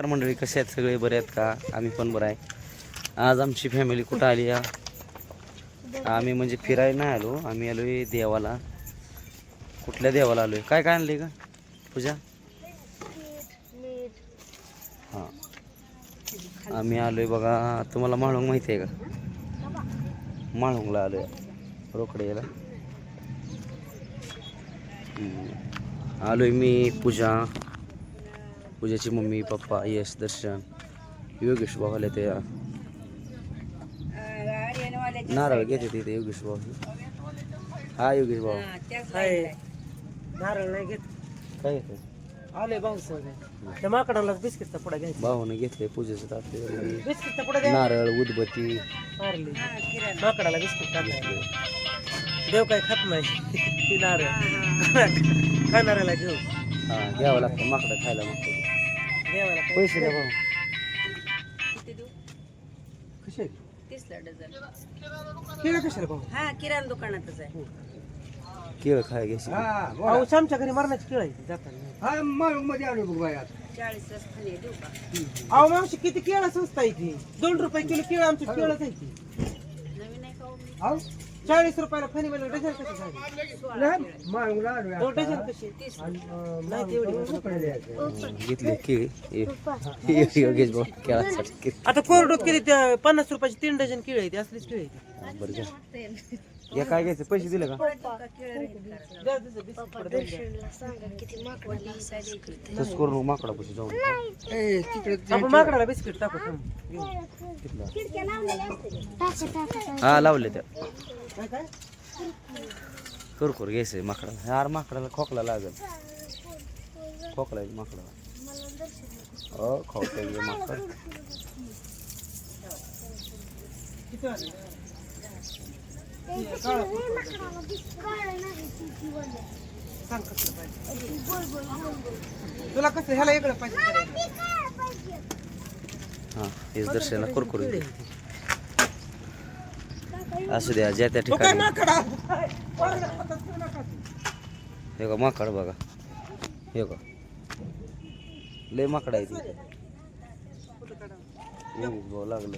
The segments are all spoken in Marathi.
नमस्कार मंडळी कसे आहेत सगळे? बरे आहेत का? आम्ही पण बरं आहे. आज आमची फॅमिली कुठं आली या? आम्ही म्हणजे फिरायला नाही आलो. आम्ही आलो आहे देवाला. कुठल्या देवाला आलो आहे? काय काय आणले का पूजा? हां. आम्ही आलो आहे बघा. तुम्हाला माळुंग माहिती आहे का? माळुंगला आलो आहे रोकडे याला आलो आहे मी पूजा. पूजाची मम्मी पप्पा यश दर्शन योगेश भाऊ आले ते. नारळ घेते तिथे योगेश भाऊ. हा योगेश भाऊ. काय नारळ नाही घेत. काय घेते? आले भाऊ सगळे त्या माकडाला बिस्किटचा पुडा घ्यायचा. भाऊने घेतले पूजेचं बिस्किटचा पुडा द्या नारळ उदबत्ती. मारली. माकडाला बिस्किट टाकलं देव काय खात नाही. ती नारळ. खाणाऱ्याला घेऊ. हा घ्यावं लागतं माकडं खायला मागतं पैसे द्या भाऊ. कसे? तीसला डझन. केळं कशाला भाऊ? हा किराणा दुकानातच आहे. केळं खाय घ्यायची पाऊस आमच्या घरी मरणाची केळ आहे. जाताना. चाळीस रस खाली देऊ का? अहो मावशी किती केळं स्वस्त आहे ती? दोन रुपये किलो केळं आमची केळच आहे ती. नवीन आहे का हो? चाळीस रुपयाला फणी मला डझन कशी झाली? दोन डझन कशी? नाही तेवढी. घेतले योगेश भाऊ. आता कोरडोत केली त्या पन्नास रुपयाची तीन डझन केळी आहे ती असलीच केळी आहे ती. बरं या काय घ्यायचं? पैसे दिले का? तसं करून माकडा पैसे जाऊन आपण माकडाला बिस्किट टाकू थांब. घेऊ. हा लावले त्या. कुरकुर घ्यायचंय माकडाला. यार माकडाला खोकला लागल. खोकला माकडाला हो खोकला माकड? सांग कसं पाहिजे तुला कसं ह्याला इकडं पाहिजे? हा हेच दर्शनाला कुरकुर. असू द्या ज्या त्या ठिकाणी माकडा. हे बघा हे का लय माकड आहे तिथे लागलं.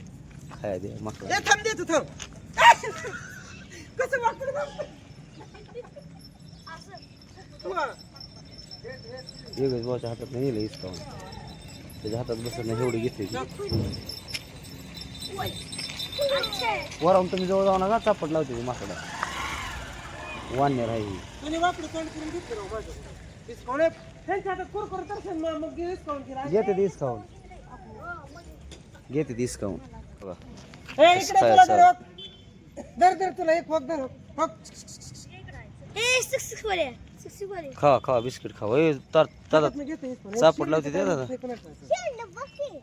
खाया द्या माकड. ए, थांब देतो थांब. कसं माकडं बाप? वा. योगेश भाऊच्या हातात नाही नेलं इसकावून त्याच्या हातात बसत नाही एवढी घेतली वरावून तुम्ही जवळ जाऊ नका चापट लावते ती माकडा. डिस्काउंट आहे. मग मग डिस्काउंट घेते घेते इसकावून बघा इकडे काय तुला एक वक धर. खा खा बिस्किट खा. होय तर दादा. चापट लावते ते दादा.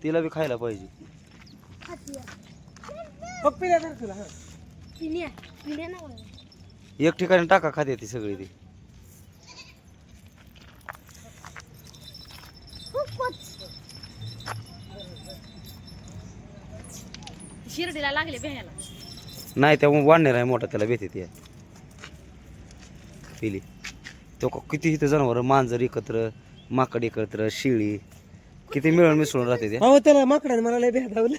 तिला बी खायला पाहिजे. पिल्या धर तुला हा. एक ठिकाणी टाका खाते ती सगळी ती. शिर्डीला लागले भ्यायला नाही त्यामुळे वाढणार आहे मोठा त्याला भीती ती. पिली. तो किती इथं जनावर मांजर एकत्र माकड एकत्र शिळी. किती मिळून मिसळून राहते ते. अहो त्याला माकडाने मला लय भेदावलं.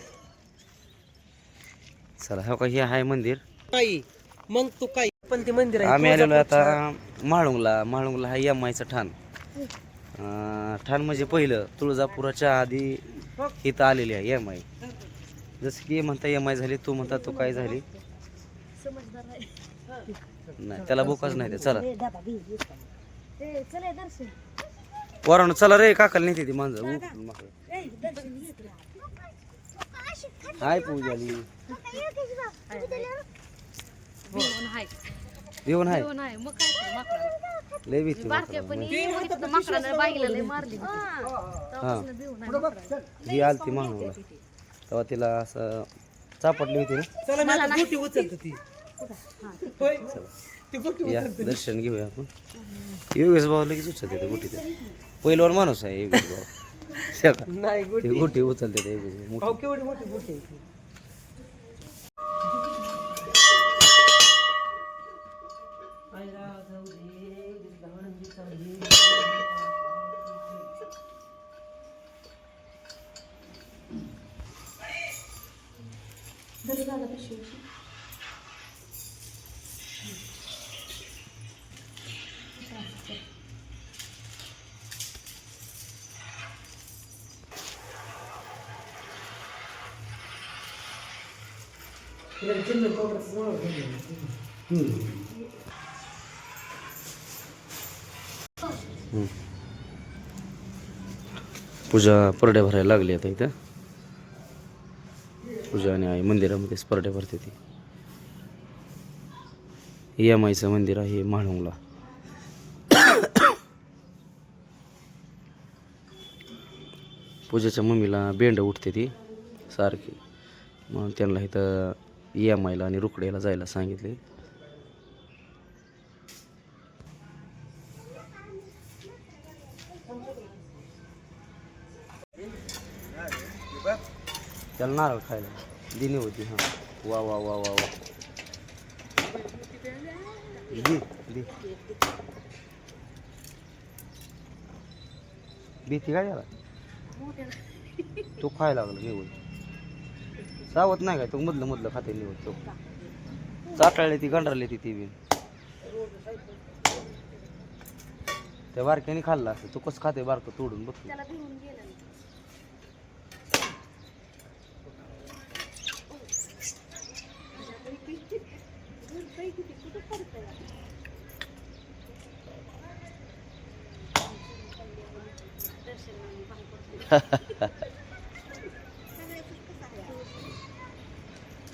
चला हो का हे आहे मंदिर. काही मग तू काय? पण ते मंदिर आहे आम्ही आलेलो आता माळुंगला. माळुंगला हा एम आयचं ठाण. अं, ठाण म्हणजे पहिलं तुळजापुराच्या आधी इथं आलेली आहे एम आय जसं की म्हणता एम आय झाली तू म्हणता तू काय झाली? नाही त्याला बोकाच नाही ते चला. वरानं चला रे काकाला नेते ती मांजर. हाय पूजाली. देऊन हाय. भिवून हाय मग काय ते माकडाला. लय भीती. ही. आलती मागवला तेव्हा तिला असं चापटली होती ना. चला मी आता गोटी उचलतो ती. होय. ती गोटी या दर्शन घेऊया आपण. योगेश भाऊ लगेच उचलते ते गोटी पहिल्यावर माणूस आहे योगेश भाऊ. हे? नाही गोटी. ते गोटी उचलते ते योगेश भाऊ. अहो केवढी मोठी गोटी आहे ती. पूजा परड्या भरायला लागली आता इथं. पूजा आणि आई मंदिरामध्ये परड्या भरते ती. यमाईचं मंदिर आहे म्हाळुंगला पूजाच्या मम्मीला बेंड उठते ती सारखी. मग त्यांना इथं यमाईला आणि रुकड्याला जायला सांगितले. त्याला नारळ खायला. दिनी होती हां. वा वा वा वा वा. दे दे. भीती काय त्याला? तो खायला लागला घेऊन सावत नाही काय तो मधलं मधलं खाते निवड तो. चाटाळले ती गंडारली ती ती बी. त्या बारक्याने खाल्ला असं. तू कसं खाते बारकं तोडून बघ तू. त्याला भिवून गेलं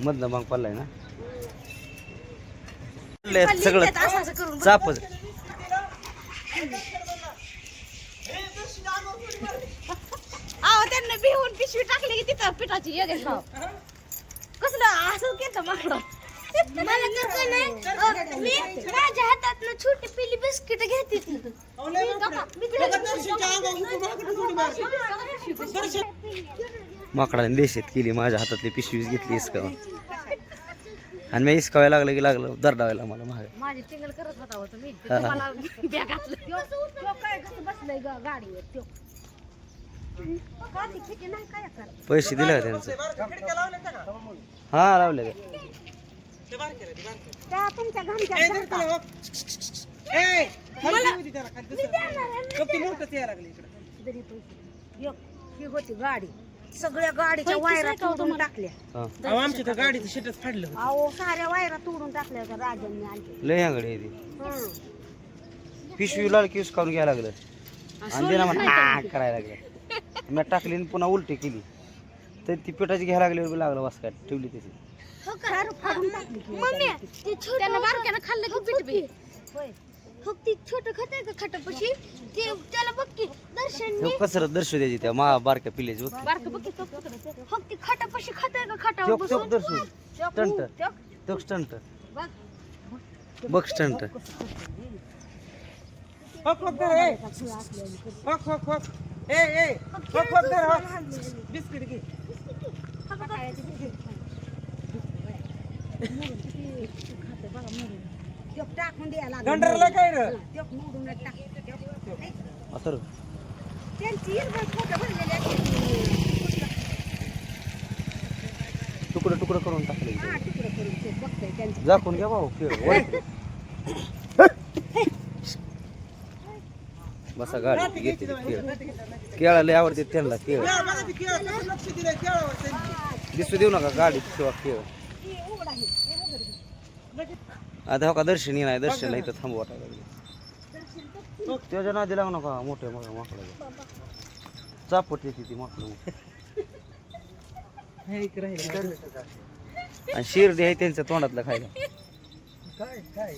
मधलं मग पडलाय ना. सगळं. असं असं करून. चापच. अहो त्यांना भिवून पिशवी टाकली की तिथं पिठाची एक भाव कसलं असं केलं माकडं? मला कसं नाही. अ, मी माझ्या हातात छोटी पिली बिस्किट घेते ती. मी गप्पा- मी तिला- माकडाने देशात केली माझ्या हातातली पिशवीच घेतली इसकावून आणि मी इसकावायला लागलं की लागलं दरडावायला मला महाग माझी टिंगल करत होता होता मी. ते. तुम्हाला बॅग घातलं. त्यो- त्यो काय कसं बसलंय ग गाडीवर? त्यो का ती खिटी नाही काय करत? पैसे दिले का त्यांचं? हा लावले का त्या तुमच्या. तरी पैसे. ही होती गाडी. सगळ्या गाडीच्या वायरा तोडून टाकल्या. हा. अहो, आमच्या तर गाडीचं शेटच फाडलं होतं. अहो साऱ्या वायरा तोडून टाकल्या होत्या राजांनी आणखी लय अंगडी आहे ती. पिशवी लाल की उसकावून घ्यायला लागलं. आणि तिला म्हणा "आ" करायला लागलं मी टाकली आणि पुन्हा उलटी केली. तर ती पिठाची घ्यायला लागल्यावर बी लागलं वास काय ठेवली तशी मम्मी ते छोट त्यानं बारक्यानं खाल्लं की पीठ बी. होय. फक्त छोट खाते का खटपशी? ते त्याला बघ की दर्शन कसरत दर्शू द्यायची त्या मा बारक्या पिल्याची बघ. बारक बघ की फक्त खटापशी खाते का खटावर चोक चोक बसून? दर्शू स्टंट तो स्टंट बघ. स्टंट हक, हक धर, ए. हक, हक, हक. ए, ए, हक, हक धर, हक. बिस्किट घे. टाकून द्यायला गंडरला काय रे? मोडून टाक असं त्यांची हिरवळ खोटं भरलेली असते तुकडं तुकडं करून टाकले. हा तुकडं करून ते बघतंय त्यांचं. झाकून घ्या भाऊ खेळ वळ. बसा गाडी घेते ते खेळ. केळा लय आवडते त्यांना खेळ. केळं केळं लक्ष केळावर त्यांनी. दिसू देऊ नका गाडी किंवा खेळ. आता हो का दर्शनी नाही दर्शन इथं थांबू वाटायला लागले. त्याच्या नादी लागू नका मोठ्या मग माकडा चापट येते ती माकडं. आणि शिर्डी आहे त्यांच्या तोंडातलं खायला. काय काय?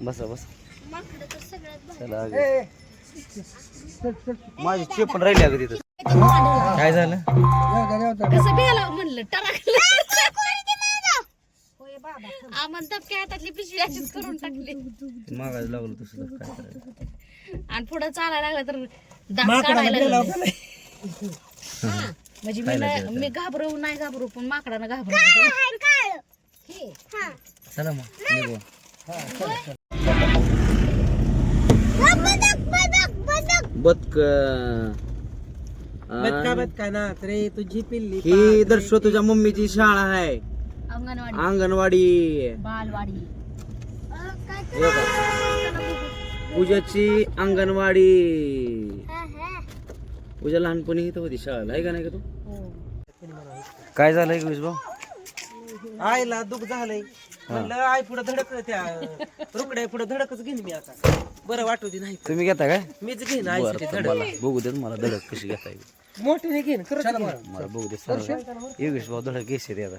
बसा बस. माकडं तर सगळ्यात चला ए, अगं. ए. चल, चल. माझी चेप पण राहिली अगं तिथं. काय झालं? म्हणलं आम्हाला दबक्या हातातली पिशवी अशीच करून टाकली. मागायला लागलो तसं काय करायचं? आणि पुढे चालायला लागलं तर दात काढायला लागले. हा. म्हणजे मी नाही-. मी घाबरवू नाही घाबरू पण माकडानं घाबरू हे. चला मग निघू. बदक बदका बदका. ना रे तुझी पिल्ली ही दर्शो तुझ्या मम्मीची शाळा आहे. अंगणवाडी. अंगणवाडी. बालवाडी. हे बघा. पूजाची अंगणवाडी. पूजा लहानपणी इथं होती शाळेला. आहे का नाही का तू? काय झालंय विश भाऊ? आईला दुःख झालंय. म्हणलं आई पुढे धडक त्या रुकड्या पुढे धडकच घेईन मी आता. बरं वाटू दे नाही. तुम्ही घेता काय? मीच घेईन आईसाठी धडक. मला बघू देत मला धडक कशी घेता येईल. मोठीने घेईन खरंच घेईन. मला बघू दे योगेश भाऊ धडक रे आता.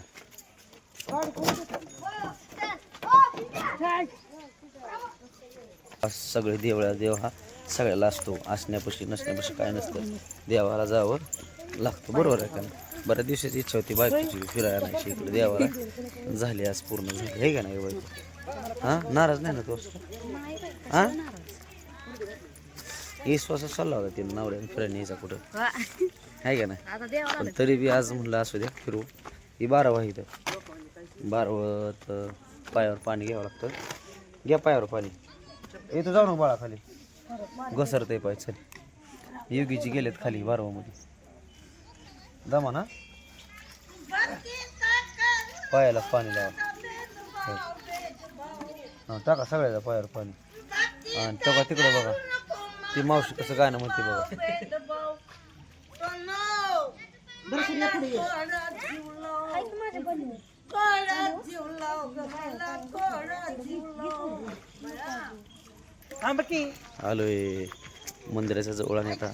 सगळे देवळा देव हा सगळ्याला असतो. असण्यापाशी नसण्यापाशी काय नसतं. देवाला जावं लागतं. बरोबर आहे का नाही? बऱ्याच दिवसाची इच्छा होती बायकोची फिरायला नाही इकडे देवाला झाली आज पूर्ण झाली. हे का नाही बायको हा? नाराज नाही ना तू? हा? विश्वास चालला होता तिने नवऱ्याने फिरायला यायचा कुठं? आहे का नाही? पण तरी बी आज म्हणलं असू द्या फिरू. ही बारावा इथं. बारावत पायावर पाणी घ्यावं लागतं. घ्या पायावर पाणी. इथं जाऊ ना बाळा खाली. घसरतंय पाय चल. योगीची गेलेत खाली बारावामध्ये. दमा ना पायाला पाणी लावा. हा. टाका सगळ्याचा पायावर पाणी. आणि टका तिकडे बघा. ती मावशी कसं गाणं म्हणते बघा. आलोय. मंदिराच्या जवळ आणि आता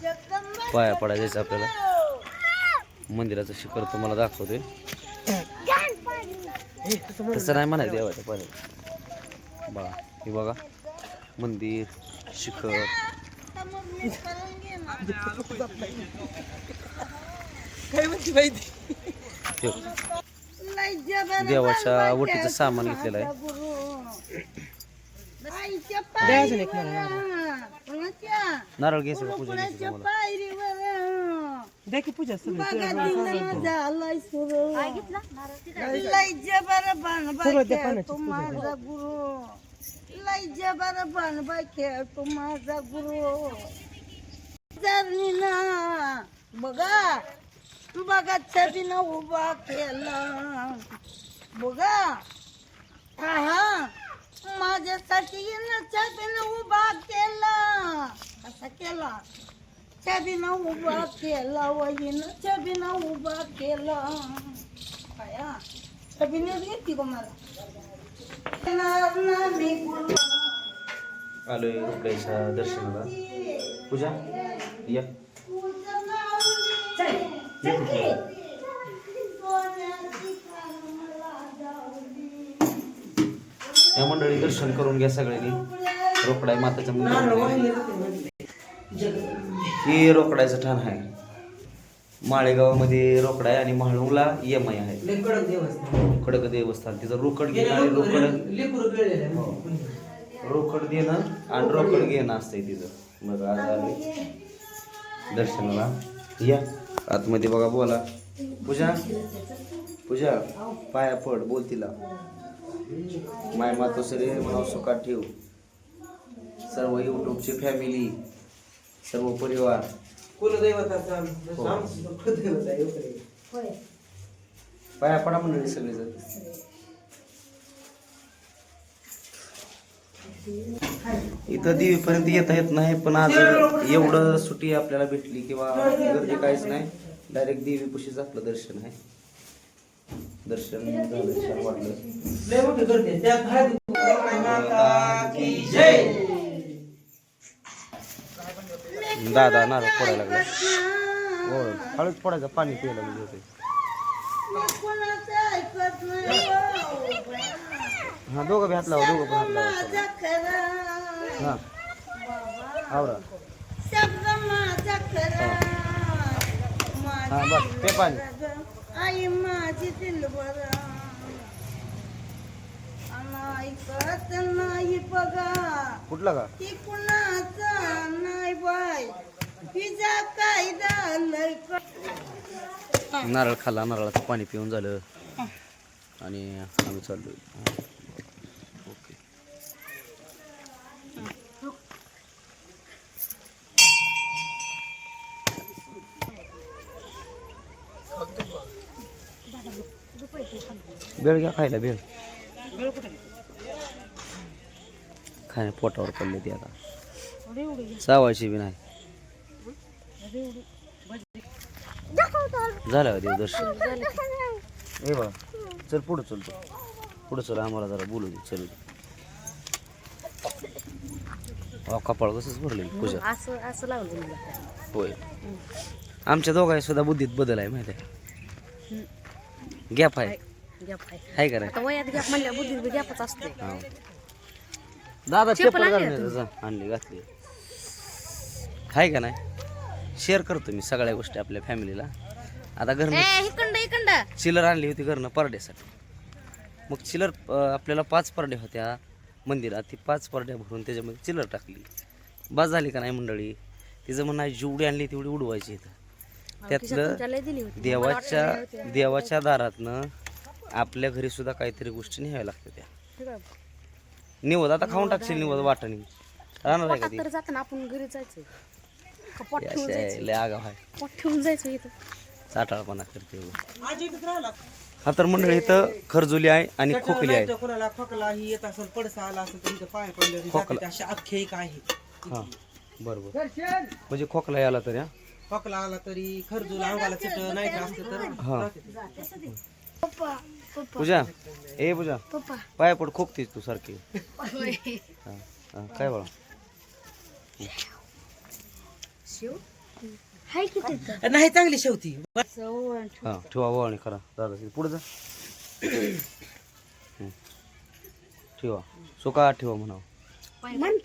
पाया पडायचं आपल्याला. मंदिराचं शिखर तुम्हाला दाखवतोय तसं नाही म्हणायचं देवाच्या पाया बघा हे बघा. मंदिर शिखर. काय म्हणते माहिती. देवाच्या ओटीचं सामान घेतलेलं आहे. नारळ घ्यायचं का पूजा घ्यायची तुम्हाला द्या की पूजा सगळी. सगळं त्या पाण्याची पूजा बघा बघा छबीनं उभा केला. बघा. हा माझ्यासाठी छबीनं उभा केला. असा केला? छबीनं उभा केला. वहीन छबीनं उभा केला. काय हा? छबीने घेतली का मला. मी आलोय रुपयाच्या दर्शनाला. पूजा या. या मंडळी दर्शन करून घ्या सगळ्यांनी. रोकडाय माताच्या मंदिर. ही रोकडायचं ठाण आहे. माळेगावामध्ये रोकडा आहे आणि म्हाळुंगला यम आहे. कडक देवस्थान. तिचं रोकड घेणं आणि रोकड. रोकड देणं आणि रोकड घेणं असतंय तिचं मग आज आलोय. दर्शनाला. या. आतमध्ये बघा बोला. पूजा? पूजा पाया पड बोल तिला. माय मातोश्री म्हणून सुखात ठेव. सर्व युट्यूबची फॅमिली सर्व परिवार. कुलदैवताचा इकडे. पाया पडा मंडळी सगळेजण. इथं देवीपर्यंत येता येत नाही पण आज एवढं सुट्टी आपल्याला भेटली किंवा गर्दी काहीच नाही. डायरेक्ट देवीपाशीच आपलं दर्शन आहे. दर्शन झालं छान वाटलं दादा नारळ फोडायला लागला. हो हळूच फोडायचं पाणी प्यायला म्हणजे होते कोणाचं ऐकत नाही हो. हा दोघं हात लावा दोघं पण हात लावा. माझा खरा. हा. आवरा. शब्द माझा खरा. हा. बस ते पाणी. आई माझी दिलबर ऐकत नाही बघा. कुठला का? ती कुणाचा नाही बाय तिचा कायदा लय नारळ खाल्ला नारळाचं पाणी पिऊन झालं. आणि आम्ही चाललोय. बेळ घ्या खायला कुठे खाण्या पोटावर पडले ती आता. चावायची बी नाही. झालं का देवदर्शन? ए बा चल पुढं चल तू पुढं चल आम्हाला जरा बोलू दे चल. अहो कपाळ कसंच भरले पूजा. असं असं लावलं मला होय. आमच्या दोघांनी सुद्धा बुद्धीत बदल आहे माहिती आहे गॅप आहे. गॅप आहे. आहे का रे? आता वयात गॅप म्हणल्या बुद्धीत बी गॅपच असते हा. दादा चप्पल चप्पल आणली घालून येतो, जा. आणली घातली. आहे का नाही? शेअर करतो मी सगळ्या गोष्टी आपल्या फॅमिलीला. आता ए घरनं इकंड इकंड चिलर आणली होती घरनं परड्यासाठी. मग चिलर अं, आपल्याला पाच परड्या होत्या मंदिरात. ती पाच परड्या भरून त्याच्यामध्ये चिलर टाकली. बस झाली का नाही मंडळी? तिचं म्हणणं आहे, जेवढी आणली तेवढी उडवायची इथं. त्यातलं लय दिली होती. देवाच्या देवाच्या दारातनं आपल्या घरी सुद्धा काहीतरी गोष्टी न्याव्या लागतात त्या. निवद आता खाऊन टाकशील निवद वाटणी. राहणार आहे का ती? तर जाताना आपण घरी जायचं का पोट ती ठेवून अशी जायचं आहे, लय आगाव आहे. पोट ठेवून जायचं इथं. चाटाळपणा करते हो. आजी इथंच राहिला हा तर मंडळी इथं खरजुली आहे आणि खोकली आहे. नाही तर कोणाला खोकला ही येत असेल पडसा आला असेल तर इथं पाय पडले खोकला. अशी आख्यायिका आहे. हा बरोबर. म्हणजे खोकला याला तर या? खोकला आला तरी खरजूल अंगाला चट नाही का असलं तर हा. राहते. पूजा ए पूजा. पप्पा. पाया पड खोकतीस तू सारखी. हा, हा, काय बळा? हाय की तिथं? नाही चांगली शेवती. हा ठेवा वळणी करा दादा पुढे जा. हं. ठेवा. सुका ठेवा म्हणावं.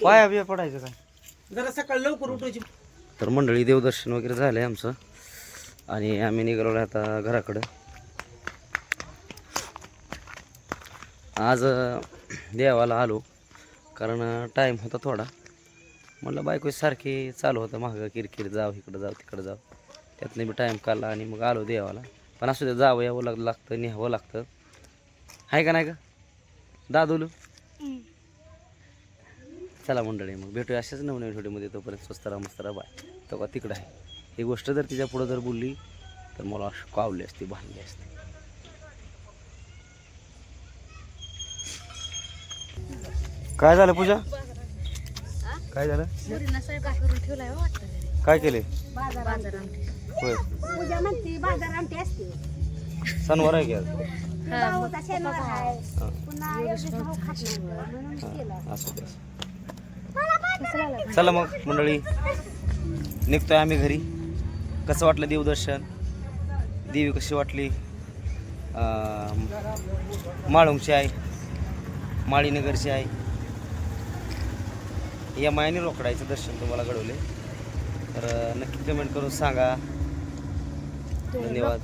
पाया बिया पडायचं काय? जरा सकाळी लवकर उठायची. तर मंडळी देवदर्शन वगैरे झालंय आमचं. आणि आम्ही निघालो आता घराकडं. आज देवाला आलो. कारण टाईम होता थोडा. म्हटलं बायको सारखी चालू होतं मागं किरकिर जाव इकडं जाव तिकडं जाव. त्यातनं मी टाईम काढला आणि मग आलो देवाला. पण असू दे जावं यावं लाग लागतं न्यावं लागतं. आहे का नाही का दादूलू? चला मंडळी मग भेटूया अशाच नवनवीन व्हिडिओमध्ये तोपर्यंत स्वस्त राहा मस्त राहा बाय. तो का तिकडं आहे. ही गोष्ट जर तिच्या पुढं जर बोलली तर मला कावली असती भांडली असते. काय झालं पूजा? काय झालं? मुलींना स्वयंपाक करून ठेवलाय हो वाटतं घरी. काय केले? बाजार आमटी. होय. पूजा म्हणते बाजार आमटी असते. सणवार आहे की आज? भाऊचा शनिवार आहे. पुन्हा एवढे भाऊ खात नाही. म्हणून केलं. हा, असू दे असू दे. चला मग मंडळी. निघतोय आम्ही घरी. कसं वाटलं देवदर्शन? देवी कशी वाटली? अं, माळुंगची आहे माळीनगरची आहे या मायाने रोकडायचं दर्शन तुम्हाला घडवले. तर नक्की कमेंट करून सांगा. धन्यवाद.